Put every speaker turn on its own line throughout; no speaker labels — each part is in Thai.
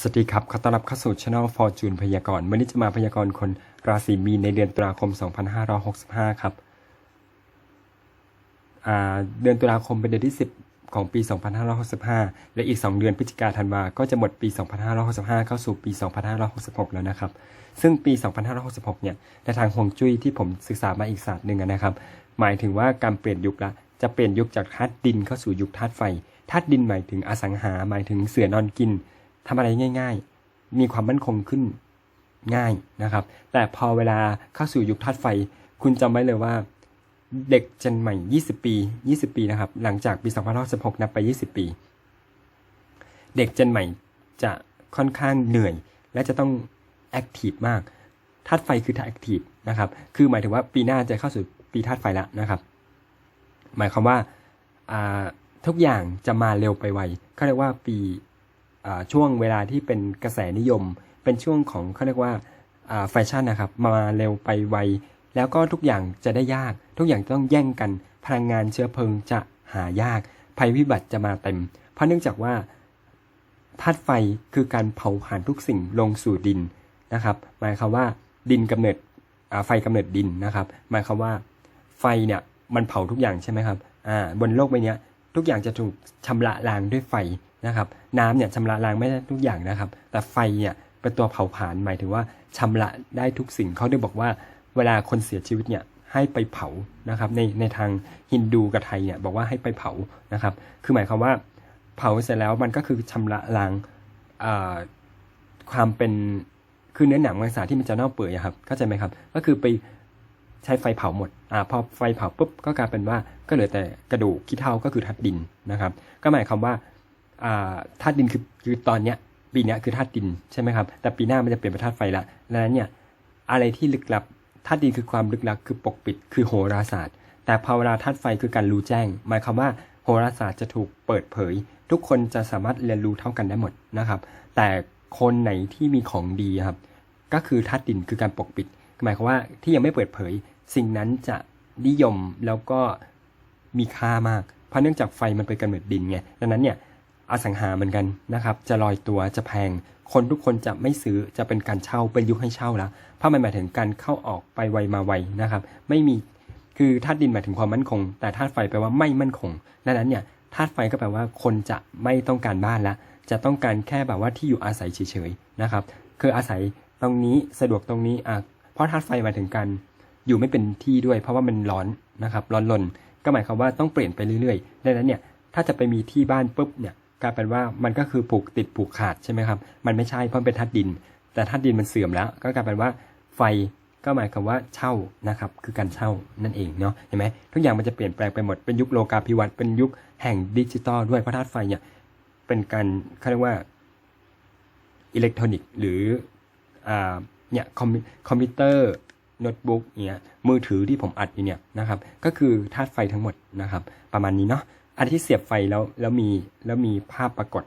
สวัสดีครับ ขอต้อนรับเข้าสู่ Channel Fortune พยากรณ์ วันนี้จะมาพยากรณ์คนราศีมีนในเดือนตุลาคม 2565 ครับอ่าเดือนตุลาคมเป็นเดือนที่ 10 ของปี 2565 และอีก 2 เดือนพฤศจิกาธันวา ก็จะหมดปี 2565 เข้าสู่ปี 2566 แล้วนะครับ ซึ่งปี 2566 เนี่ย ในทางฮวงจุ้ยที่ผมศึกษามาอีกศาสตร์หนึ่งนะครับ หมายถึงว่าการเปลี่ยนยุคละ จะเปลี่ยนยุคจากธาตุดินเข้าสู่ยุคธาตุไฟ ธาตุดินหมายถึงอสังหา หมายถึงเสือนอนกิน ทำอะไรง่าย ๆ มีความมั่นคงขึ้นง่ายนะครับ แต่พอเวลาเข้าสู่ยุคธาตุไฟ คุณจำไว้เลยว่า เด็กเจนใหม่ 20 ปี 20 ปีนะครับ หลังจากปี2516 นับไป 20 ปี เด็กเจนใหม่จะค่อนข้างเหนื่อย และจะต้องแอคทีฟมากธาตุไฟคือธาตุแอคทีฟนะครับ คือหมายถึงว่าปีหน้าจะเข้าสู่ปีธาตุไฟแล้วนะครับ หมายความว่าทุกอย่างจะมาเร็วไปไวเขาเรียกว่าปี ช่วงเวลาที่เป็นกระแสนิยม เป็นช่วงของเขาเรียกว่าแฟชั่นนะครับ มาเร็วไปไว แล้วก็ทุกอย่างจะได้ยาก ทุกอย่างต้องแย่งกัน พลังงานเชื้อเพลิงจะหายาก ภัยพิบัติจะมาเต็ม เพราะเนื่องจากว่าธาตุไฟคือการเผาผลาญทุกสิ่งลงสู่ดินนะครับ หมายความว่าดินกำเนิดไฟกำเนิดดินนะครับ หมายความว่าไฟเนี่ยมันเผาทุกอย่างใช่ไหมครับ อ่า บนโลกใบนี้ทุกอย่างจะถูกชำระล้างด้วยไฟ นะครับน้ำเนี่ยชำระล้างไม่ได้ทุกอย่างนะครับ แต่ไฟเนี่ยเป็นตัวเผาผลาญหมายถึงว่าชำระได้ทุกสิ่งเขาได้บอกว่าเวลาคนเสียชีวิตเนี่ยให้ไปเผานะครับในในทางฮินดูกับไทยเนี่ยบอกว่าให้ไปเผานะครับ คือหมายความว่าเผาเสร็จแล้วมันก็คือชำระล้างความเป็นคือเนื้อหนังมังสาที่มันจะเน่าเปื่อยครับเข้าใจไหมครับ ก็คือไปใช้ไฟเผาหมดอ่าพอไฟเผาปุ๊บก็กลายเป็นว่าก็เหลือแต่กระดูกขี้เถ้าก็คือธาตุดินนะครับ ก็หมายความว่า ธาตุดินคือคือตอนเนี้ยปีเนี้ยคือธาตุดินใช่ไหมครับ แต่ปีหน้ามันจะเปลี่ยนเป็นธาตุไฟละดังนั้นเนี่ยอะไรที่ลึกลับธาตุดินคือความลึกลับคือปกปิดคือโหราศาสตร์ แต่พอเวลาธาตุไฟคือการรู้แจ้ง หมายความว่าโหราศาสตร์จะถูกเปิดเผย ทุกคนจะสามารถเรียนรู้เท่ากันได้หมดนะครับ แต่คนไหนที่มีของดีครับ ก็คือธาตุดินคือการปกปิด หมายความว่าที่ยังไม่เปิดเผย สิ่งนั้นจะนิยมแล้วก็มีค่ามาก เพราะเนื่องจากไฟมันเป็นกำเนิดดินไงดังนั้นเนี่ย อสังหาเหมือนกันนะครับ จะลอยตัวจะแพง คนทุกคนจะไม่ซื้อจะเป็นการเช่าเป็นยุคให้เช่าแล้วเพราะมันหมายถึงการเข้าออกไปไวมาไวนะครับ ไม่มีคือธาตุดินหมายถึงความมั่นคง แต่ธาตุไฟแปลว่าไม่มั่นคงดังนั้นเนี่ยธาตุไฟก็แปลว่าคนจะไม่ต้องการบ้านละจะต้องการแค่แบบว่าที่อยู่อาศัยเฉยๆนะครับ คืออาศัยตรงนี้สะดวกตรงนี้อะเพราะธาตุไฟหมายถึงการอยู่ไม่เป็นที่ด้วย เพราะว่ามันร้อนนะครับ ร้อนรนก็หมายความว่าต้องเปลี่ยนไปเรื่อยๆดังนั้นเนี่ยถ้าจะไปมีที่บ้านปุ๊บเนี่ย กลายเป็นว่ามันก็คือผูกติดผูกขาดใช่ไหมครับ มันไม่ใช่เพราะมันเป็นธาตุดิน แต่ธาตุดินมันเสื่อมแล้ว ก็กลายเป็นว่าไฟก็หมายความว่าเช่านะครับคือการเช่านั่นเองเนาะเห็นไหมทุกอย่างมันจะเปลี่ยนแปลงไปหมดเป็นยุคโลกาภิวัตน์เป็นยุคแห่งดิจิตอลด้วยเพราะธาตุไฟเนี่ยเป็นการเขาเรียกว่าอิเล็กทรอนิกส์หรืออ่าเนี่ยคอมคอมพิวเตอร์โน้ตบุ๊กเนี่ยมือถือที่ผมอัดอยู่เนี่ยนะครับก็คือธาตุไฟทั้งหมดนะครับ ประมาณนี้เนาะ อันที่เสียบไฟแล้วแล้วมีแล้วมีภาพปรากฏ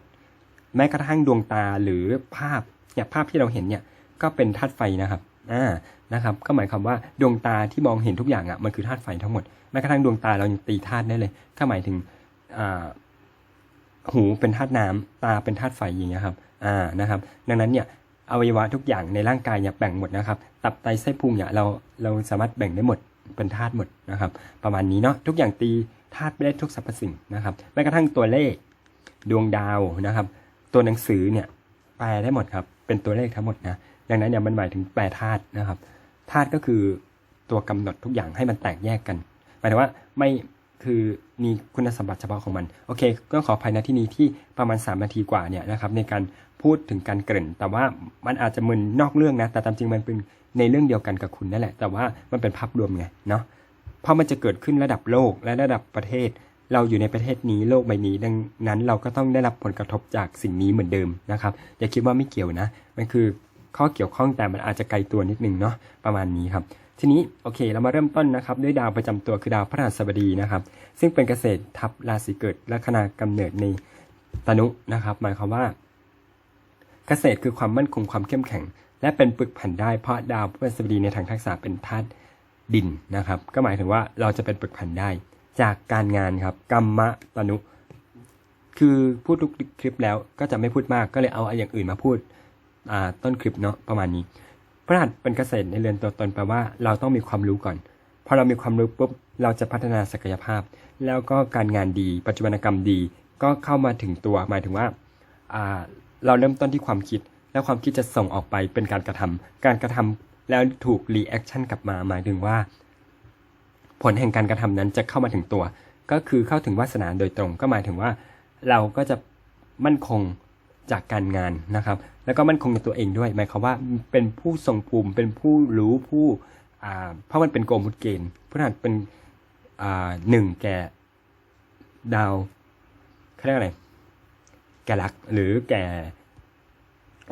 แม้กระทั่งดวงตาหรือภาพเนี่ยภาพที่เราเห็นเนี่ยก็เป็นธาตุไฟนะครับอ่านะครับ ก็หมายความว่าดวงตาที่มองเห็นทุกอย่างอะมันคือธาตุไฟทั้งหมดแม้กระทั่งดวงตาเรายังตีธาตุได้เลย ก็หมายถึงอ่าหูเป็นธาตุน้ำตาเป็นธาตุไฟอย่างเงี้ยครับอ่านะครับ ดังนั้นเนี่ยอวัยวะทุกอย่างในร่างกายเนี่ยแบ่งหมดนะครับ ตับไตไส้พุงเนี่ยเราเราสามารถแบ่งได้หมดเป็นธาตุหมดนะครับ ประมาณนี้เนาะทุกอย่างตี ธาตุไม่ได้ทุกสรรพสิ่งนะครับแม้กระทั่งตัวเลขดวงดาวนะครับ ตัวหนังสือเนี่ยแปลได้หมดครับ เป็นตัวเลขทั้งหมดนะดังนั้นเนี่ยมันหมายถึงแปลธาตุนะครับธาตุก็คือตัวกำหนดทุกอย่างให้มันแตกแยกกันหมายถึงว่าไม่คือมีคุณสมบัติเฉพาะของมัน โอเค ก็ขอภายในที่นี้ที่ประมาณ 3 นาทีกว่าเนี่ยนะครับในการพูดถึงการเกริ่น แต่ว่ามันอาจจะมึนนอกเรื่องนะ แต่ตามจริงมันเป็นในเรื่องเดียวกันกับคุณนั่นแหละ แต่ว่ามันเป็นภาพรวมไงเนาะ เพราะมันจะเกิดขึ้นระดับโลกและระดับประเทศ เราอยู่ในประเทศนี้โลกใบนี้ ดังนั้นเราก็ต้องได้รับผลกระทบจากสิ่งนี้เหมือนเดิมนะครับอย่าคิดว่าไม่เกี่ยวนะมันคือข้อเกี่ยวข้องแต่มันอาจจะไกลตัวนิดนึงเนาะประมาณนี้ครับทีนี้โอเคเรามาเริ่มต้นนะครับด้วยดาวประจำตัวคือดาวพระราชบดีนะครับซึ่งเป็นเกษตรทับราศีเกิดลัคนากำเนิดในตนุนะครับ หมายความว่า เกษตรคือความมั่นคงความเข้มแข็ง และเป็นปึกผันได้เพราะดาวพฤหัสบดีในทางทักษะเป็นธาตุ ดินนะครับ ก็หมายถึงว่าเราจะเป็นปึกผันได้ จากการงานครับกรรมะตนุ คือพูดทุกคลิปแล้วก็จะไม่พูดมากก็เลยเอาอย่างอื่นมาพูดต้นคลิปเนาะประมาณนี้พระหัสเป็นเกษตรในเรือนตัวตนแปลว่าเราต้องมีความรู้ก่อนพอเรามีความรู้ปุ๊บเราจะพัฒนาศักยภาพ แล้วก็การงานดี ปัจจุบันกรรมดีก็เข้ามาถึงตัว หมายถึงว่าอ่าเราเริ่มต้นที่ความคิด แล้วความคิดจะส่งออกไปเป็นการกระทำการกระทำ แล้วถูกรีแอคชั่นกลับมาหมายถึงว่า ผลแห่งการกระทำนั้นจะเข้ามาถึงตัว ก็คือเข้าถึงวาสนาโดยตรง ก็หมายถึงว่าเราก็จะมั่นคงจากการงานนะครับ แล้วก็มั่นคงในตัวเองด้วย หมายความว่าเป็นผู้ทรงภูมิ เป็นผู้รู้ผู้อ่าเพราะมันเป็นโกมุตเกณฑ์พฤหัสเป็นอ่าหนึ่งแก่ดาวเขาเรียกอะไร แก่ลักษ์หรือแก่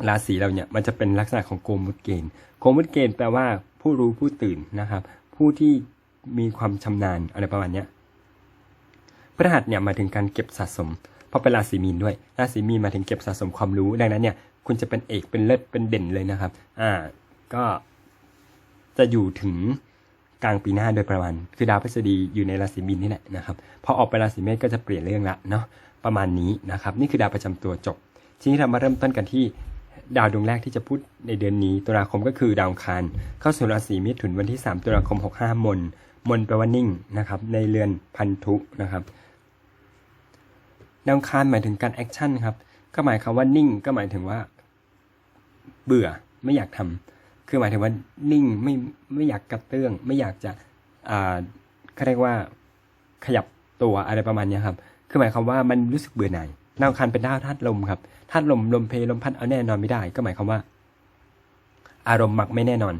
ราศีเราเนี่ยมันจะเป็นลักษณะของโกมุตเกณฑ์โกมุตเกณฑ์แปลว่าผู้รู้ผู้ตื่นนะครับ ผู้ที่มีความชำนาญอะไรประมาณเนี้ยพฤหัสเนี่ยมาถึงการเก็บสะสม เพราะเป็นราศีมีนด้วย ราศีมีนมาถึงเก็บสะสมความรู้ ดังนั้นเนี่ยคุณจะเป็นเอกเป็นเลิศเป็นเด่นเลยนะครับ อ่า ก็จะอยู่ถึงกลางปีหน้าโดยประมาณ คือดาวพฤษฎีอยู่ในราศีมีนนี่แหละนะครับ พอออกไปราศีเมษก็จะเปลี่ยนเรื่องละเนาะ ประมาณนี้นะครับ นี่คือดาวประจำตัวจบ ทีนี้เรามาเริ่มต้นกันที่ ดาวดวงแรกที่จะพูดในเดือนนี้ตุลาคมก็คือดาวคารเข้าสู่ราศีมิถุนวันที่ 3 ตุลาคม 65 มน มนแปลว่านิ่งนะครับในเรือนพันธุนะครับ ดาวคารหมายถึงการแอคชั่นครับก็หมายความว่านิ่งก็หมายถึงว่า เบื่อไม่อยากทำคือหมายถึงว่านิ่งไม่ไม่อยากกระเตื้อง ไม่อยากจะอ่าเขาเรียกว่าขยับตัวอะไรประมาณนี้ครับ คือหมายความว่ามันรู้สึกเบื่อหน่าย ดาวอังคารเป็นดาวธาตุลมครับธาตุลมลมเพลลมพัดเอาแน่นอนไม่ได้ ก็หมายความว่า อารมณ์มักไม่แน่นอน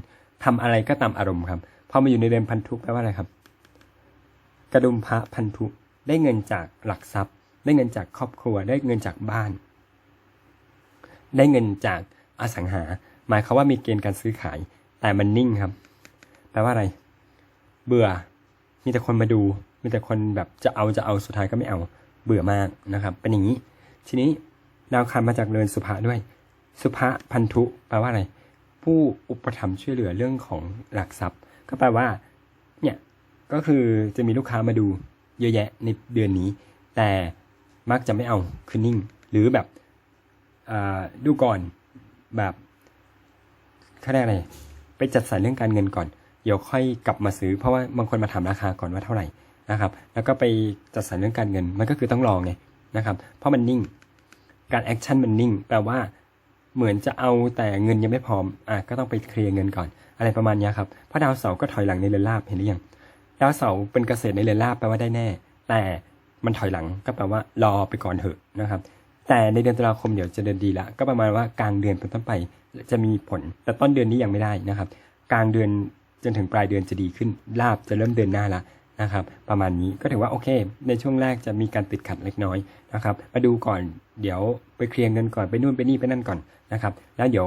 ทำอะไรก็ตามอารมณ์ครับพอมาอยู่ในเรือนพันธุแปลว่าอะไรครับ กระดุมพระพันธุได้เงินจากหลักทรัพย์ ได้เงินจากครอบครัว ได้เงินจากบ้าน ได้เงินจากอสังหา หมายความว่ามีเกณฑ์การซื้อขาย แต่มันนิ่งครับ แปลว่าอะไร เบื่อ มีแต่คนมาดู มีแต่คนแบบจะเอาจะเอาสุดท้ายก็ไม่เอา เบื่อมากนะครับ เป็นอย่างนี้ ทีนี้ดาวอังคารมาจากเรือนสุภะด้วย สุภะพันธุแปลว่าอะไร ผู้อุปถัมภ์ช่วยเหลือเรื่องของหลักทรัพย์ ก็แปลว่า เนี่ย ก็คือจะมีลูกค้ามาดูเยอะแยะในเดือนนี้ แต่มักจะไม่เอาคือนิ่ง หรือแบบดูก่อนแบบเขาเรียกอะไร ไปจัดสรรเรื่องการเงินก่อน เดี๋ยวค่อยกลับมาซื้อ เพราะว่าบางคนมาถามราคาก่อนว่าเท่าไหร่นะครับ แล้วก็ไปจัดสรรเรื่องการเงิน มันก็คือต้องรอไง นะครับ เพราะมันนิ่ง การแอคชั่นมันนิ่ง แปลว่าเหมือนจะเอาแต่เงินยังไม่พร้อมอะก็ต้องไปเคลียร์เงินก่อน อะไรประมาณนี้ครับเพราะดาวเสาร์ก็ถอยหลังในเรือนราบเห็นหรือยังดาวเสาร์เป็นเกษตรในเรือนราบแปลว่าได้แน่ แต่มันถอยหลังก็แปลว่ารอไปก่อนเถอะนะครับ แต่ในเดือนตุลาคมเดี๋ยวจะเดินดีละก็ประมาณว่ากลางเดือนเป็นต้นไปจะมีผล แต่ต้นเดือนนี้ยังไม่ได้นะครับ กลางเดือนจนถึงปลายเดือนจะดีขึ้นลาบจะเริ่มเดินหน้าละ นะครับ ประมาณนี้ก็ถือว่าโอเค ในช่วงแรกจะมีการติดขัดเล็กน้อยนะครับ มาดูก่อนเดี๋ยวไปเคลียร์เงินก่อนไปนู่นไปนี่ไปนั่นก่อนนะครับ แล้วเดี๋ยว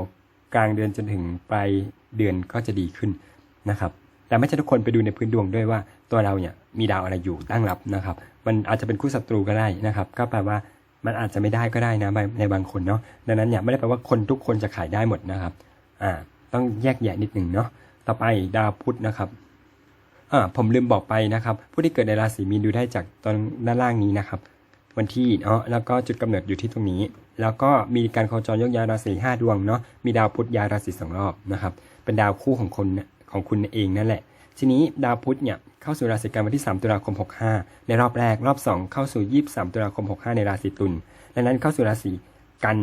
กลางเดือนจนถึงปลายเดือนก็จะดีขึ้นนะครับ แต่ไม่ใช่ทุกคนไปดูในพื้นดวงด้วยว่าตัวเราเนี่ยมีดาวอะไรอยู่ตั้งรับนะครับ มันอาจจะเป็นคู่ศัตรูก็ได้นะครับ ก็แปลว่ามันอาจจะไม่ได้ก็ได้นะในในบางคนเนาะดังนั้นเนี่ยไม่ได้แปลว่าคนทุกคนจะขายได้หมดนะครับอ่าต้องแยกแยะนิดหนึ่งเนาะต่อไปดาวพุธนะครับ อ่าผมลืมบอกไปนะครับ ผู้ที่เกิดในราศีมีนดูได้จากตอนด้านล่างนี้นะครับ วันที่เนาะแล้วก็จุดกำเนิดอยู่ที่ตรงนี้ แล้วก็มีการโคจรยกย้ายราศีห้าดวงเนาะมีดาวพุธย้ายราศีสองรอบนะครับ เป็นดาวคู่ของคนของคุณเองนั่นแหละ ทีนี้ดาวพุธเนี่ยเข้าสู่ราศีกันวันที่ 3 ตุลาคม 65 ในรอบแรกรอบ 2 เข้าสู่ 23 ตุลาคม 65 ในราศีตุลดังนั้นเข้าสู่ราศีกัน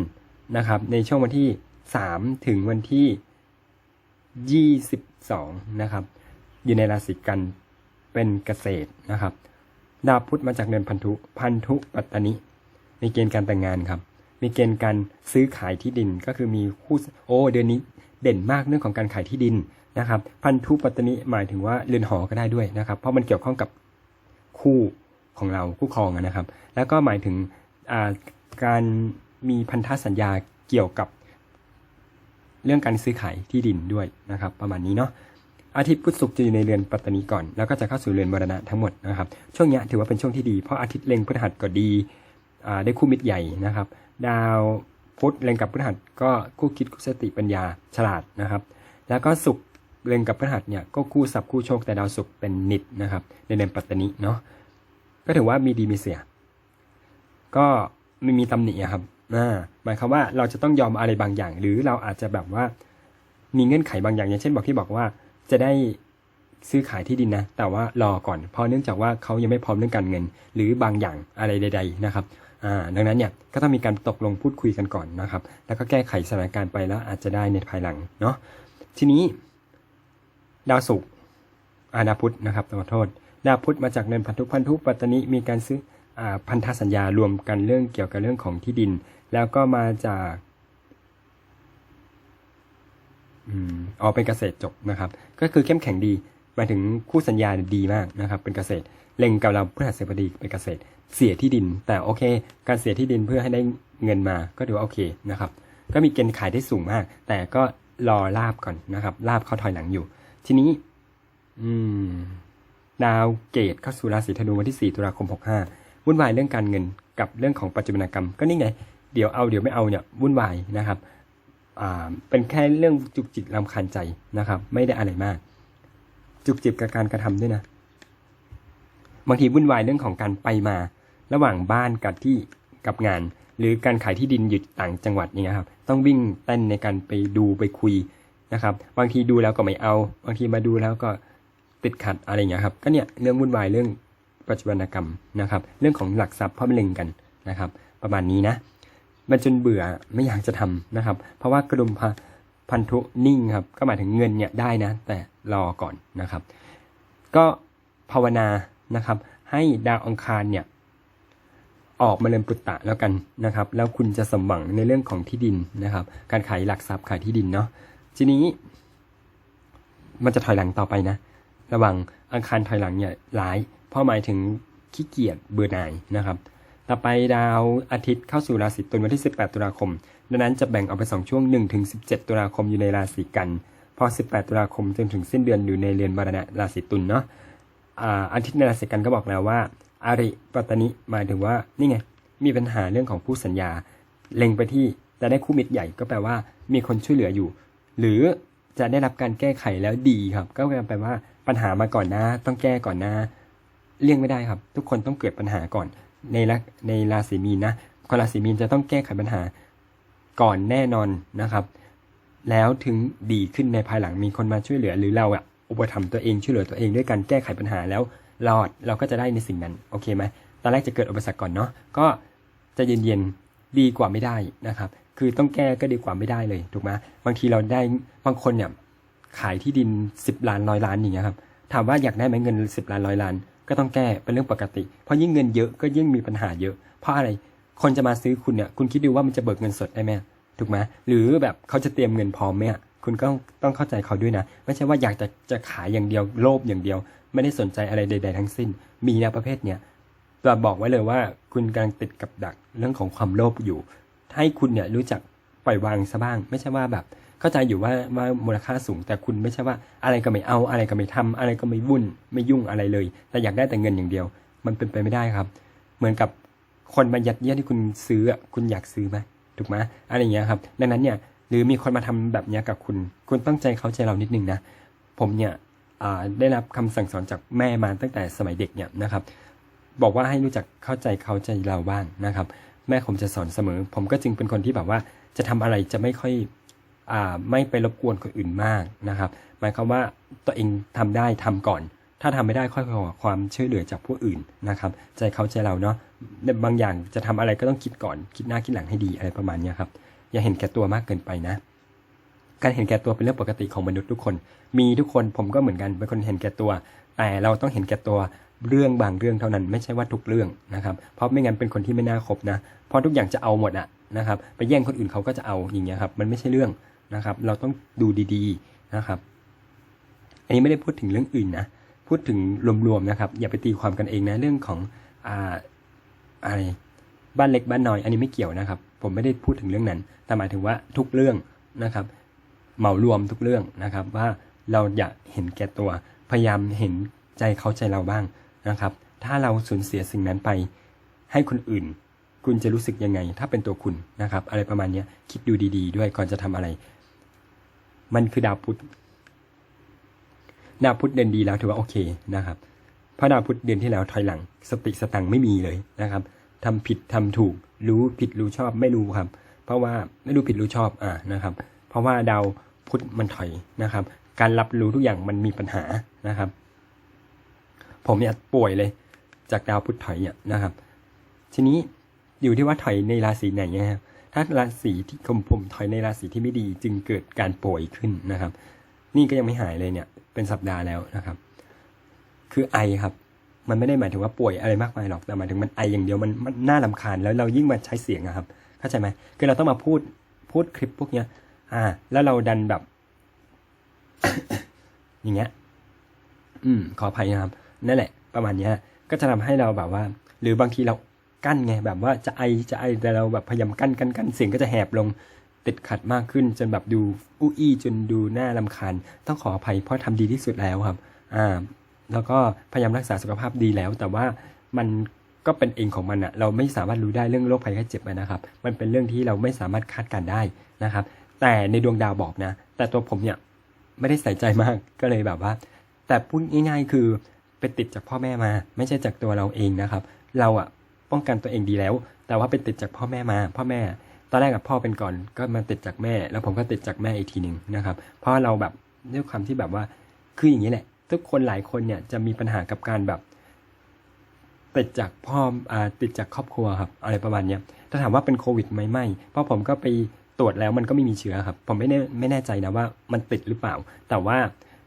นะครับในช่วงวันที่ 3 ถึงวันที่ 22 นะครับ อยู่ในราศีกันเป็นเกษตรนะครับ ดาวพุธมาจากเดือนพันธุพันธุปัตตนิมีเกณฑ์การแต่งงานครับ มีเกณฑ์การซื้อขายที่ดินก็คือมีคู่โอ้เดือนนี้เด่นมากเรื่องของการขายที่ดินนะครับพันธุปัตตนิหมายถึงว่าเรือนหอก็ได้ด้วยนะครับ เพราะมันเกี่ยวข้องกับคู่ของเราคู่ครองนะครับ แล้วก็หมายถึงการมีพันธสัญญาเกี่ยวกับเรื่องการซื้อขายที่ดินด้วยนะครับ ประมาณนี้เนาะ อาทิตย์พุธศุกร์จะอยู่ในเรือนปัตตนีก่อน แล้วก็จะเข้าสู่เรือนมรณะทั้งหมดนะครับ ช่วงนี้ถือว่าเป็นช่วงที่ดี เพราะอาทิตย์เล็งพฤหัสก็ดี ได้คู่มิตรใหญ่นะครับ ดาวพุธเล็งกับพฤหัสก็คู่คิดคู่สติปัญญาฉลาดนะครับ แล้วก็ศุกร์เล็งกับพฤหัสเนี่ยก็คู่สับคู่โชคแต่ดาวศุกร์เป็นนิดนะครับ ในเรือนปัตตนีเนาะ ก็ถือว่ามีดีมีเสีย ก็ไม่มีตำหนิอะครับหมายความว่าเราจะต้องยอมอะไรบางอย่าง หรือเราอาจจะแบบว่ามีเงื่อนไขบางอย่างอย่างเช่นบอกที่บอกว่า จะได้ซื้อขายที่ดินนะ แต่ว่ารอก่อน เพราะเนื่องจากว่าเขายังไม่พร้อมเรื่องการเงิน หรือบางอย่างอะไรใด ๆ นะครับดังนั้นเนี่ยก็ต้องมีการตกลงพูดคุยกันก่อนนะครับ แล้วก็แก้ไขสถานการณ์ไปแล้วอาจจะได้ในภายหลังเนาะทีนี้ ดาวศุกร์อาดาวพุธนะครับขอโทษ ดาวพุธมาจากเนินพันธุพันธุปัตตานีมีการซื้ออพันธสัญญารวมกันเรื่องเกี่ยวกับเรื่องของที่ดิน แล้วก็มาจาก อืมอ๋อเป็นเกษตรจบนะครับ ก็คือเข้มแข็งดีหมายถึงคู่สัญญาดีมากนะครับ เป็นเกษตรเล็งกับเราพฤหัสบดีเป็นเกษตร เสียที่ดิน แต่โอเค การเสียที่ดินเพื่อให้ได้เงินมาก็ถือว่าโอเคนะครับ ก็มีเกณฑ์ขายได้สูงมาก แต่ก็รอลาบก่อนนะครับลาบเข้าถอยหลังอยู่ ทีนี้ อืม ดาวเกตเข้าสู่ราศีธนูวันที่ 4 ตุลาคม 65 วุ่นวายเรื่องการเงินกับเรื่องของปัจจุบันกรรม ก็นี่ไง เดี๋ยวเอาเดี๋ยวไม่เอาเนี่ยวุ่นวายนะครับ เป็นแค่เรื่องจุกจิกลำคาญใจนะครับ ไม่ได้อะไรมาก จุกจิกกับการกระทำด้วยนะบางทีวุ่นวายเรื่องของการไปมา ระหว่างบ้านกับที่กับงาน หรือการขายที่ดินอยู่ต่างจังหวัดอย่างเงี้ยครับ ต้องวิ่งเต้นในการไปดูไปคุยนะครับ บางทีดูแล้วก็ไม่เอา บางทีมาดูแล้วก็ติดขัดอะไรอย่างเงี้ยครับ ก็เนี่ยเรื่องวุ่นวายเรื่องปัจจุบันกรรมนะครับ เรื่องของหลักทรัพย์เพราะมันเล็งกันนะครับ ประมาณนี้นะ มันจนเบื่อไม่อยากจะทำนะครับ เพราะว่ากระดุมพ,พันธุนิ่งครับ ก็หมายถึงเงินเนี่ยได้นะ แต่รอก่อนนะครับ ก็ภาวนานะครับ ให้ดาวอังคารเนี่ยออกมาเริมปุตตะแล้วกันนะครับ แล้วคุณจะสมหวังในเรื่องของที่ดินนะครับ การขายหลักทรัพย์ขายที่ดินเนาะทีนี้ มันจะถอยหลังต่อไปนะ ระว่างอังคารถอยหลังเนี่ยร้าย เพราะหมายถึงขี้เกียจเบื่อหน่ายนะครับ ต่อไปดาวอาทิตย์เข้าสู่ราศีตุลวันที่ 18 ตุลาคม ดังนั้นจะแบ่งออกเป็นสองช่วง1ถึง17 ตุลาคมอยู่ในราศีกัน พอ 18 ตุลาคมจนถึงสิ้นเดือนอยู่ในเรือนมรณะราศีตุลเนาะอาอาทิตย์ในราศีกันก็บอกแล้วว่าอาริปัตตนิหมายถึงว่านี่ไงมีปัญหาเรื่องของผู้สัญญา เล็งไปที่จะได้คู่มิตรใหญ่ก็แปลว่ามีคนช่วยเหลืออยู่ หรือจะได้รับการแก้ไขแล้วดีครับ ก็แปลว่าปัญหามาก่อนนะ ต้องแก้ก่อนนะ เลี่ยงไม่ได้ครับ ทุกคนต้องเกิดปัญหาก่อน ในละในราศีมีนนะคนราศีมีนจะต้องแก้ไขปัญหาก่อนแน่นอนนะครับ แล้วถึงดีขึ้นในภายหลังมีคนมาช่วยเหลือ หรือเราอะอุปถัมภ์ตัวเองช่วยเหลือตัวเองด้วยการแก้ไขปัญหาแล้วรอดเราก็จะได้ในสิ่งนั้นโอเคไหมตอนแรกจะเกิดอุปสรรคก่อนเนาะก็จะเย็นๆดีกว่าไม่ได้นะครับ คือต้องแก้ก็ดีกว่าไม่ได้เลยถูกไหมบางทีเราได้บางคนเนี่ยขายที่ดิน 10ล้านร้อยล้านอย่างเงี้ยครับถามว่าอยากได้ไหมเงิน 10ล้านร้อยล้าน ก็ต้องแก้เป็นเรื่องปกติ เพราะยิ่งเงินเยอะก็ยิ่งมีปัญหาเยอะ เพราะอะไรคนจะมาซื้อคุณเนี่ยคุณคิดดูว่ามันจะเบิกเงินสดได้ไหมถูกไหมหรือแบบเขาจะเตรียมเงินพร้อมไหมคุณก็ต้องเข้าใจเขาด้วยนะ ไม่ใช่ว่าอยากจะจะขายอย่างเดียวโลภอย่างเดียว ไม่ได้สนใจอะไรใด ๆ ทั้งสิ้น มีนะประเภทเนี้ยเราบอกไว้เลยว่าคุณกำลังติดกับดักเรื่องของความโลภอยู่ให้คุณเนี่ยรู้จักปล่อยวางซะบ้าง ไม่ใช่ว่าแบบ เข้าใจอยู่ว่าว่ามูลค่าสูง แต่คุณไม่ใช่ว่าอะไรก็ไม่เอาอะไรก็ไม่ทำอะไรก็ไม่วุ่น ไม่ยุ่งอะไรเลย แต่อยากได้แต่เงินอย่างเดียว มันเป็นไปไม่ได้ครับ เหมือนกับคนมายัดเยียดที่คุณซื้อคุณอยากซื้อไหมถูกไหมอะไรอย่างเงี้ยครับ ดังนั้นเนี่ยหรือมีคนมาทำแบบนี้กับคุณ คุณต้องใจเขาใจเรานิดนึงนะ ผมเนี่ยได้รับคำสั่งสอนจากแม่มาตั้งแต่สมัยเด็กเนี่ยนะครับ บอกว่าให้รู้จักเข้าใจเขาใจเราบ้างนะครับ แม่ผมจะสอนเสมอ ผมก็จึงเป็นคนที่แบบว่าจะทำอะไรจะไม่ค่อย ไม่ไปรบกวนคนอื่นมากนะครับ หมายความว่าตัวเองทำได้ทำก่อน ถ้าทำไม่ได้ค่อยขอความช่วยเหลือจากผู้อื่นนะครับ ใจเขาใจเราเนาะบางอย่างจะทำอะไรก็ต้องคิดก่อน คิดหน้าคิดหลังให้ดีอะไรประมาณนี้ครับอย่าเห็นแก่ตัวมากเกินไปนะ การเห็นแก่ตัวเป็นเรื่องปกติของมนุษย์ทุกคน มีทุกคนผมก็เหมือนกันเป็นคนเห็นแก่ตัว แต่เราต้องเห็นแก่ตัวเรื่องบางเรื่องเท่านั้นไม่ใช่ว่าทุกเรื่องนะครับ เพราะไม่งั้นเป็นคนที่ไม่น่าคบนะเพราะทุกอย่างจะเอาหมดอะนะครับ ไปแย่งคนอื่นเขาก็จะเอาอย่างเงี้ยครับ มันไม่ใช่เรื่อง นะครับ เราต้องดูดีๆนะครับ อันนี้ไม่ได้พูดถึงเรื่องอื่นนะ พูดถึงรวมๆนะครับ อย่าไปตีความกันเองนะเรื่องของอ่าอะไรบ้านเล็กบ้านน้อย อันนี้ไม่เกี่ยวนะครับ ผมไม่ได้พูดถึงเรื่องนั้น แต่หมายถึงว่าทุกเรื่องนะครับ เหมารวมทุกเรื่องนะครับ ว่าเราอย่าเห็นแก่ตัว พยายามเห็นใจเขาใจเราบ้างนะครับ ถ้าเราสูญเสียสิ่งนั้นไป ให้คนอื่น คุณจะรู้สึกยังไง ถ้าเป็นตัวคุณนะครับ อะไรประมาณนี้คิดดูดี ๆ ด้วยก่อนจะทำอะไร มันคือดาวพุธดาวพุธเดินดีแล้วถือว่าโอเคนะครับเพราะดาวพุธเดือนที่แล้วถอยหลัง สติสตังค์ไม่มีเลยนะครับทำผิดทำถูก รู้ผิดรู้ชอบไม่รู้ครับ เพราะว่าไม่รู้ผิดรู้ชอบอ่านะครับ เพราะว่าดาวพุธมันถอยนะครับ การรับรู้ทุกอย่างมันมีปัญหานะครับ ผมเนี่ยป่วยเลย จากดาวพุธถอยเนี่ยนะครับ ทีนี้อยู่ที่ว่าถอยในราศีไหนนะครับ ถ้าราศีที่ผมผมถอยในราศีที่ไม่ดีจึงเกิดการป่วยขึ้นนะครับ นี่ก็ยังไม่หายเลยเนี่ย เป็นสัปดาห์แล้วนะครับ คือไอครับ มันไม่ได้หมายถึงว่าป่วยอะไรมากมายหรอกแต่หมายถึงมันไออย่างเดียวมันมันน่าลำคาญแล้วเรายิ่งมาใช้เสียงอะครับเข้าใจไหมคือเราต้องมาพูดพูดคลิปพวกเนี้ย อ่า แล้วเราดันแบบ อย่างเงี้ย อืม ขออภัยนะครับนั่นแหละ ประมาณเนี้ย ก็จะทำให้เราแบบว่า หรือบางทีเรา กั้นไงแบบว่าจะไอจะไอแต่เราแบบพยายามกั้นกั้นกั้นเสียงก็จะแหบลงติดขัดมากขึ้น จนแบบดูอู้อี้จนดูหน่าลำคาญต้องขออภัยเพราะทำดีที่สุดแล้วครับอ่าแล้วก็พยายามรักษาสุขภาพดีแล้ว แต่ว่ามันก็เป็นเองของมันอะเราไม่สามารถรู้ได้เรื่องโรคภัยไข้เจ็บนะครับ มันเป็นเรื่องที่เราไม่สามารถคาดการได้นะครับ แต่ในดวงดาวบอกนะ แต่ตัวผมเนี่ยไม่ได้ใส่ใจมากก็เลยแบบว่า แต่พูดง่าย ๆ คือไปติดจากพ่อแม่มา ไม่ใช่จากตัวเราเองนะครับ เราอะ ป้องกันตัวเองดีแล้ว แต่ว่าไปติดจากพ่อแม่มา พ่อแม่ ตอนแรกกับพ่อเป็นก่อน ก็มาติดจากแม่ แล้วผมก็ติดจากแม่อีกทีหนึ่งนะครับ เพราะเราแบบด้วยความที่แบบว่า คืออย่างนี้แหละ ทุกคนหลายคนเนี่ยจะมีปัญหากับการแบบ ติดจากพ่ออ่าติดจากครอบครัวครับ อะไรประมาณเนี้ยถ้าถามว่าเป็นโควิดไหมไม่ เพราะผมก็ไปตรวจแล้วมันก็ไม่มีเชื้อครับ ผมไม่แน่ไม่แน่ใจนะว่ามันติดหรือเปล่า แต่ว่า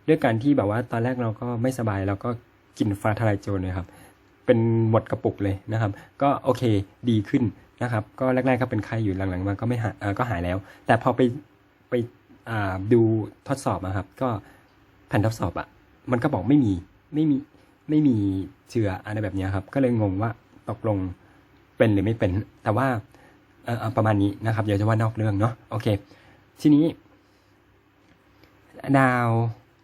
ด้วยการที่แบบว่าตอนแรกเราก็ไม่สบายเราก็กินฟ้าทลายโจรเลยครับ เป็นหมดกระปุกเลยนะครับ ก็โอเคดีขึ้นนะครับ ก็แรกๆก็เป็นไข้อยู่หลังๆมาก็ไม่หายก็หายแล้ว แต่พอไปไปดูทดสอบอะครับ ก็แผ่นทดสอบอะมันก็บอกไม่มีไม่มีไม่มีเชื้ออะไรแบบนี้ครับ ก็เลยงงว่าตกลงเป็นหรือไม่เป็น แต่ว่าประมาณนี้นะครับเดี๋ยวจะว่านอกเรื่องเนาะโอเค ทีนี้ ดาว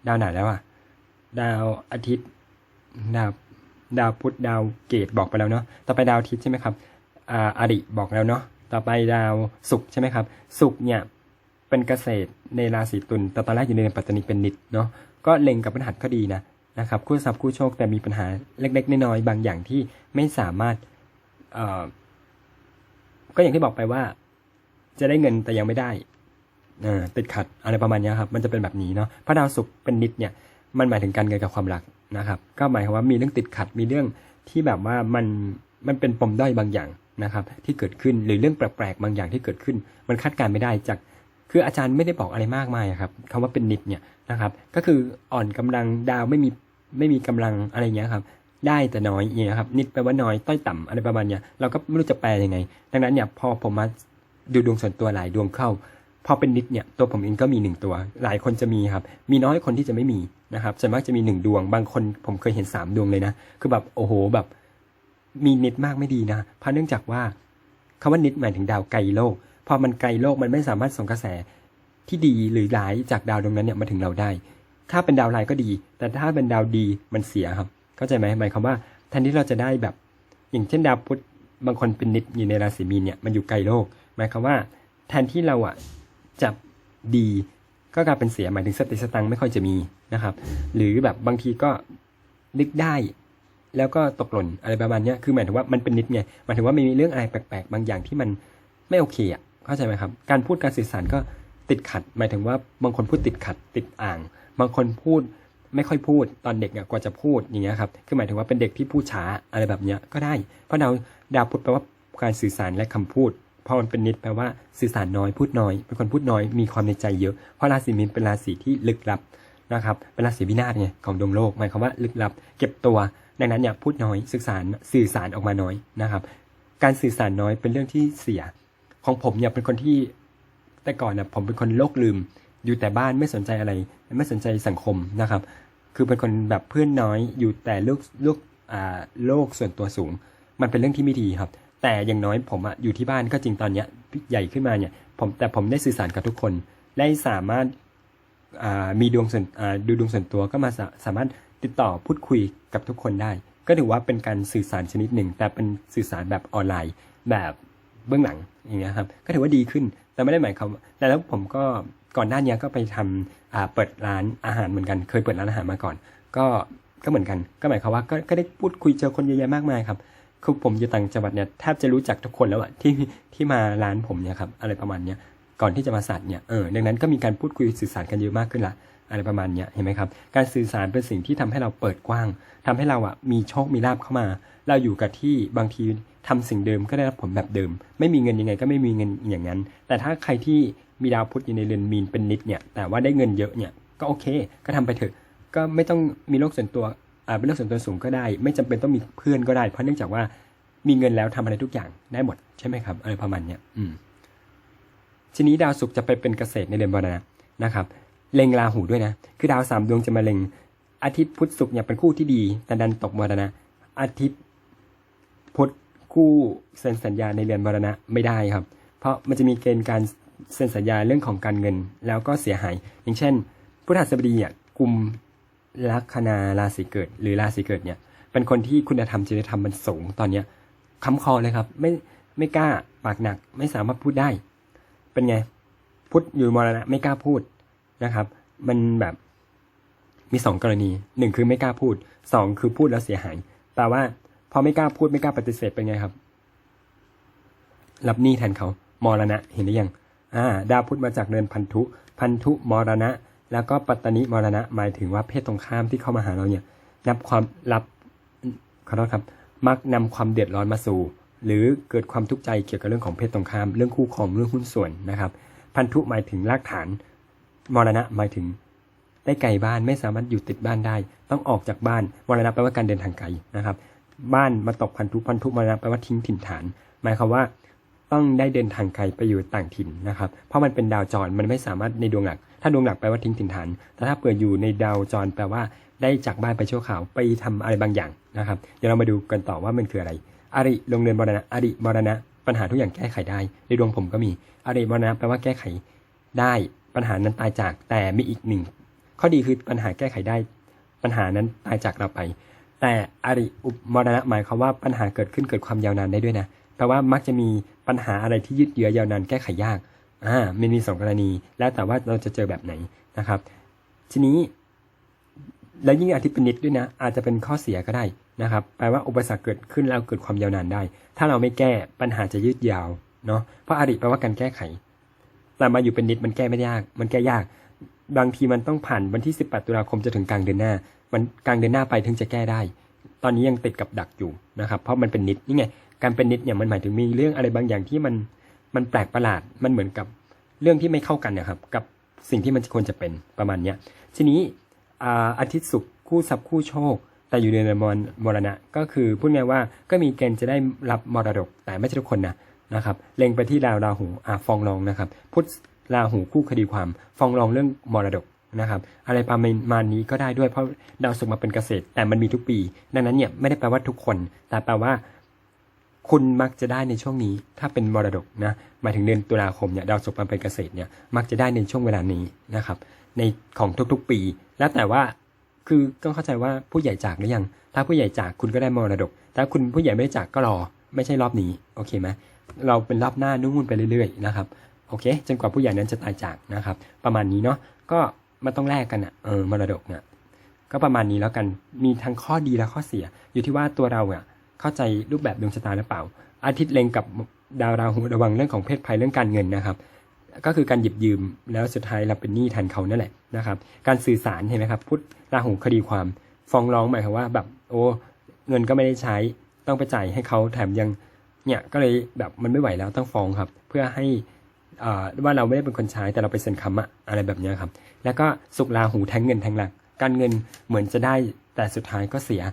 ดาวไหนแล้วอะดาวอาทิตย์ดาว ดาวพุธดาวเกตบอกไปแล้วเนาะต่อไปดาวทิตใช่ไหมครับอ่าอริบอกแล้วเนาะต่อไปดาวศุกร์ใช่ไหมครับศุกร์เนี่ยเป็นเกษตรในราศีตุลแต่ตอนแรกอยู่ในเดือนปัตตานีเป็นนิดเนาะก็เล็งกับปัญหาก็ดีนะนะครับคู่ทรัพย์คู่โชคแต่มีปัญหาเล็กๆน้อยๆบางอย่างที่ไม่สามารถเอ่อก็อย่างที่บอกไปว่า จะได้เงินแต่ยังไม่ได้เอ่อติดขัดอะไรประมาณนี้ครับ มันจะเป็นแบบนี้เนาะพระดาวศุกร์เป็นนิดเนี่ย มันหมายถึงการเงินกับความรัก นะครับ ก็หมายความว่ามีเรื่องติดขัดมีเรื่องที่แบบว่ามันมันเป็นปมด้อยบางอย่างนะครับ ที่เกิดขึ้นหรือเรื่องแปลกๆบางอย่างที่เกิดขึ้น มันคาดการไม่ได้จาก คืออาจารย์ไม่ได้บอกอะไรมากมายครับคำว่าเป็นนิดเนี่ยนะครับ ก็คืออ่อนกำลังดาวไม่มีไม่มีกำลังอะไรเงี้ยครับได้แต่น้อยองเงี้ยครับนิดแปลว่าน้อยต้อยต่ำอะไรประมาณเนี้ยเราก็ไม่รู้จะแปลยังไง ดังนั้นเนี่ยพอผมมาดูดวงส่วนตัวหลายดวงเข้า พอเป็นนิดเนี่ยตัวผมเองก็มีหนึ่งตัว หลายคนจะมีครับ มีน้อยคนที่จะไม่มีนะครับส่วนมากจะมีหนึ่งดวง บางคนผมเคยเห็นสามดวงเลยนะ คือแบบโอ้โหแบบ มีนิดมากไม่ดีนะเพราะเนื่องจากว่าคำว่านิดหมายถึงดาวไกลโลก พอมันไกลโลกมันไม่สามารถส่งกระแสที่ดีหรือร้ายจากดาวดวงนั้นเนี่ยมาถึงเราได้ ถ้าเป็นดาวร้ายก็ดี แต่ถ้าเป็นดาวดีมันเสียครับ เข้าใจไหมหมายความว่าแทนที่เราจะได้แบบ อย่างเช่นดาวพุธบางคนเป็นนิดอยู่ในราศีมีนเนี่ยมันอยู่ไกลโลก หมายความว่า แทนที่เราอะ จะดีก็กลายเป็นเสียหมายถึงสติสตังค์ไม่ค่อยจะมีนะครับ หรือแบบบางทีก็นึกได้ แล้วก็ตกหล่นอะไรประมาณนี้คือหมายถึงว่ามันเป็นนิดไงหมายถึงว่ามันมีเรื่องอะไรแปลกๆ บางอย่างที่มันไม่โอเคอะเข้าใจไหมครับ การพูดการสื่อสารก็ติดขัด หมายถึงว่าบางคนพูดติดขัดติดอ่าง บางคนพูดไม่ค่อยพูดตอนเด็กอะกว่าจะพูดอย่างเงี้ยครับคือหมายถึงว่าเป็นเด็กที่พูดช้าอะไรแบบเนี้ยก็ได้ เพราะดาวดาวพุธแปลว่าการสื่อสารและคำพูด พอมันเป็นนิดแปลว่าสื่อสารน้อยพูดน้อย เป็นคนพูดน้อยมีความในใจเยอะ เพราะราศีมีนเป็นราศีที่ลึกลับนะครับเป็นราศีวินาศไงของดวงโลกหมายความว่าลึกลับ เก็บตัวดังนั้นเนี่ยพูดน้อยสื่อสารสื่อสารออกมาน้อยนะครับ การสื่อสารน้อยเป็นเรื่องที่เสีย ของผมเนี่ยเป็นคนที่แต่ก่อนน่ะผมเป็นคนโลกลืม อยู่แต่บ้านไม่สนใจอะไร ไม่สนใจสังคมนะครับ คือเป็นคนแบบเพื่อนน้อยอยู่แต่โลกโลกอ่าโลกส่วนตัวสูง มันเป็นเรื่องที่ไม่ดีครับ แต่อย่างน้อยผมอะอยู่ที่บ้านก็จริงตอนเนี้ยใหญ่ขึ้นมาเนี่ยผมแต่ผมได้สื่อสารกับทุกคน ได้สามารถอ่ามีดวงส่วนอ่าดูดวงส่วนตัวก็มาสาสามารถติดต่อพูดคุยกับทุกคนได้ ก็ถือว่าเป็นการสื่อสารชนิดหนึ่ง แต่เป็นสื่อสารแบบออนไลน์ แบบเบื้องหลังอย่างเงี้ยครับก็ถือว่าดีขึ้นแต่ไม่ได้หมายความแต่แล้วผมก็ก่อนหน้านี้ก็ไปทำเปิดร้านอาหารเหมือนกัน เคยเปิดร้านอาหารมาก่อน ก็ก็เหมือนกัน ก็หมายความว่าก็ก็ได้พูดคุยเจอคนเยอะแยะมากมายครับ คือผมอยู่ต่างจังหวัดเนี่ยแทบจะรู้จักทุกคนแล้วอะที่ที่มาร้านผมเนี่ยครับอะไรประมาณเนี้ยก่อนที่จะมาสัตว์เนี่ยเออดังนั้นก็มีการพูดคุยสื่อสารกันเยอะมากขึ้นละอะไรประมาณเนี้ยเห็นไหมครับ การสื่อสารเป็นสิ่งที่ทำให้เราเปิดกว้างทำให้เราอะมีโชคมีลาบเข้ามา เราอยู่กับที่บางทีทำสิ่งเดิมก็ได้รับผลแบบเดิม ไม่มีเงินยังไงก็ไม่มีเงินอย่างนั้น แต่ถ้าใครที่มีดาวพุธอยู่ในเรือนมีนเป็นนิดเนี่ยแต่ว่าได้เงินเยอะเนี่ยก็โอเค ก็ทำไปเถอะก็ไม่ต้องมีโลกส่วนตัว อ่าเป็นโลกส่วนตัวสูงก็ได้ ไม่จำเป็นต้องมีเพื่อนก็ได้ เพราะเนื่องจากว่ามีเงินแล้วทำอะไรทุกอย่างได้หมดใช่ไหมครับอะไรประมาณเนี้ยอืมทีนี้ดาวศุกร์จะไปเป็นเกษตรในเดือนมรณะนะครับเล็งราหูด้วยนะ คือดาวสามดวงจะมาเล็ง อาทิตย์พุธศุกร์เนี่ยเป็นคู่ที่ดีแต่ดันตกมรณะ อาทิตย์พุธคู่เซ็นสัญญาในเดือนมรณะไม่ได้ครับ เพราะมันจะมีเกณฑ์การเซ็นสัญญาเรื่องของการเงิน แล้วก็เสียหาย อย่างเช่นพุทธศัสบดีเนี่ยกลุ่ม ลัคนาราศีเกิด หรือราศีเกิดเนี่ย เป็นคนที่คุณธรรมจริยธรรมมันสูงตอนเนี้ยค้ำคอเลยครับ ไม่ไม่กล้าปากหนัก ไม่สามารถพูดได้ เป็นไงพุทธอยู่มรณะไม่กล้าพูดนะครับ มันแบบมีสองกรณีหนึ่งคือไม่กล้าพูดสองคือพูดแล้วเสียหายแปลว่า พอไม่กล้าพูดไม่กล้าปฏิเสธเป็นไงครับ รับหนี้แทนเขามรณะเห็นหรือยังอ่าดาวพุธมาจากเดือนพันธุ พันธุมรณะ แล้วก็ปัตตนิมรณะหมายถึงว่าเพศตรงข้ามที่เข้ามาหาเราเนี่ย นับความรับขอโทษครับ มักนำความเดือดร้อนมาสู่ หรือเกิดความทุกข์ใจเกี่ยวกับเรื่องของเพศตรงข้าม เรื่องคู่ครองเรื่องหุ้นส่วนนะครับ พันธุหมายถึงรากฐาน มรณะหมายถึง ได้ไกลบ้านไม่สามารถอยู่ติดบ้านได้ ต้องออกจากบ้านมรณะแปลว่าการเดินทางไกลนะครับ บ้านมาตกพันธุพันธุมรณะแปลว่าทิ้งถิ่นฐาน หมายความว่าต้องได้เดินทางไกลไปอยู่ต่างถิ่นนะครับ เพราะมันเป็นดาวจรมันไม่สามารถในดวงหลัก ถ้าดวงหลักแปลว่าทิ้งถิ่นฐาน แต่ถ้าเปิดอยู่ในดาวจรแปลว่าได้จากบ้านไปชั่วคราวไปทำอะไรบางอย่างนะครับ เดี๋ยวเรามาดูกันต่อว่ามันคืออะไร อริลงเรือนมรณะ อริมรณะ ปัญหาทุกอย่างแก้ไขได้ ในดวงผมก็มี อริมรณะแปลว่าแก้ไขได้ปัญหานั้นตายจากแต่มีอีกหนึ่ง ข้อดีคือปัญหาแก้ไขได้ ปัญหานั้นตายจากเราไป แต่อริอุมรณะหมายความว่าปัญหาเกิดขึ้นเกิดความยาวนานได้ด้วยนะแปลว่ามักจะมีปัญหาอะไรที่ยืดเยื้อยาวนานแก้ไขยาก อ่ามันมีสองกรณี แล้วแต่ว่าเราจะเจอแบบไหนนะครับ ทีนี้แล้วยิ่งอาทิตย์เป็นนิดด้วยนะ อาจจะเป็นข้อเสียก็ได้นะครับ แปลว่าอุปสรรคเกิดขึ้นแล้วเกิดความยาวนานได้ ถ้าเราไม่แก้ปัญหาจะยืดยาวเนาะ เพราะอริแปลว่าการแก้ไข แต่มาอยู่เป็นนิดมันแก้ไม่ยาก มันแก้ยาก บางทีมันต้องผ่านวันที่ 18 ตุลาคมจะถึงกลางเดือนหน้า มันกลางเดือนหน้าไปถึงจะแก้ได้ ตอนนี้ยังติดกับดักอยู่นะครับ เพราะมันเป็นนิดนี่ไง การเป็นนิดเนี่ยมันหมายถึงมีเรื่องอะไรบางอย่างที่มัน มันแปลกประหลาดมันเหมือนกับเรื่องที่ไม่เข้ากันนะครับ กับสิ่งที่มันควรจะเป็นประมาณเนี้ยทีนี้อาอาทิตย์ศุกร์คู่ทรัพย์คู่โชค แต่อยู่ในมรมรณะ ก็คือพูดง่ายว่าก็มีเกณฑ์จะได้รับมรดกแต่ไม่ใช่ทุกคนนะนะครับเล็งไปที่ดาวราหูอ่าฟองรองนะครับ พุทธราหูคู่คดีความฟองรองเรื่องมรดกนะครับอะไรประมาณนี้ก็ได้ด้วยเพราะดาวศุกร์มาเป็นเกษตร แต่มันมีทุกปี ดังนั้นเนี่ยไม่ได้แปลว่าทุกคน แต่แปลว่า คุณมักจะได้ในช่วงนี้ ถ้าเป็นมรดกนะหมายถึงเดือนตุลาคมเนี่ยดาวศุกร์มาเป็นเกษตรเนี่ยมักจะได้ในช่วงเวลานี้นะครับ ในของทุกๆปี แล้วแต่ว่าคือต้องเข้าใจว่าผู้ใหญ่จากหรือยัง ถ้าผู้ใหญ่จากคุณก็ได้มรดก ถ้าคุณผู้ใหญ่ไม่ได้จากก็รอ ไม่ใช่รอบนี้โอเคไหมเราเป็นรอบหน้านู่นไปเรื่อยๆนะครับโอเค จนกว่าผู้ใหญ่นั้นจะตายจากนะครับ ประมาณนี้เนาะก็มันต้องแลกกันอะเออมรดกเนี่ยก็ประมาณนี้แล้วกันมีทั้งข้อดีและข้อเสีย อยู่ที่ว่าตัวเราอะ เข้าใจรูปแบบดวงชะตาหรือเปล่า อาทิตย์เล็งกับดาวราหูระวังเรื่องของเพศภัยเรื่องการเงินนะครับ ก็คือการหยิบยืมแล้วสุดท้ายเราเป็นหนี้แทนเขานั่นแหละนะครับ การสื่อสารเห็นไหมครับพุทธราหูคดีความฟ้องร้องหมายความว่าแบบโอ้เงินก็ไม่ได้ใช้ต้องไปจ่ายให้เขาแถมยังเนี่ยก็เลยแบบมันไม่ไหวแล้วต้องฟ้องครับ เพื่อให้อ่าว่าเราไม่ได้เป็นคนใช้แต่เราไปเซ็นคำอะอะไรแบบนี้ครับ แล้วก็สุกราหูแทงเงินแทงหลัก การเงินเหมือนจะได้แต่สุดท้ายก็เสีย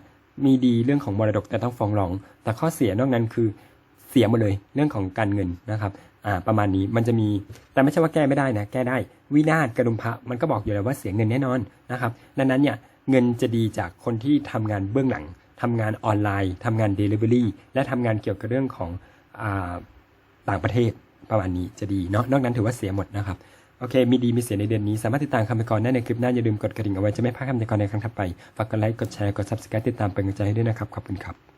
มีดีเรื่องของมรดกแต่ต้องฟ้องร้อง แต่ข้อเสียนอกนั้นคือเสียหมดเลยเรื่องของการเงินนะครับอ่าประมาณนี้มันจะมีแต่ไม่ใช่ว่าแก้ไม่ได้นะ แก้ได้ วินาศกระดุมพระมันก็บอกอยู่แล้วว่าเสียเงินแน่นอนนะครับดังนั้นเนี่ยเงินจะดีจากคนที่ทำงานเบื้องหลังทำงานออนไลน์ทำงาน Delivery และทำงานเกี่ยวกับเรื่องของอ่าต่างประเทศประมาณนี้จะดีเนาะนอกนั้นถือว่าเสียหมดนะครับ โอเค มีดีมีเสียในเดือนนี้ สามารถติดตามคำพยากรณ์ได้ในคลิปหน้า อย่าลืมกดกระดิ่งเอาไว้จะไม่พลาดคำพยากรณ์ในครั้งถัดไป ฝากกดไลค์ กดแชร์ กด subscribe ติดตามเป็นกำลังใจให้ด้วยนะครับ ขอบคุณครับ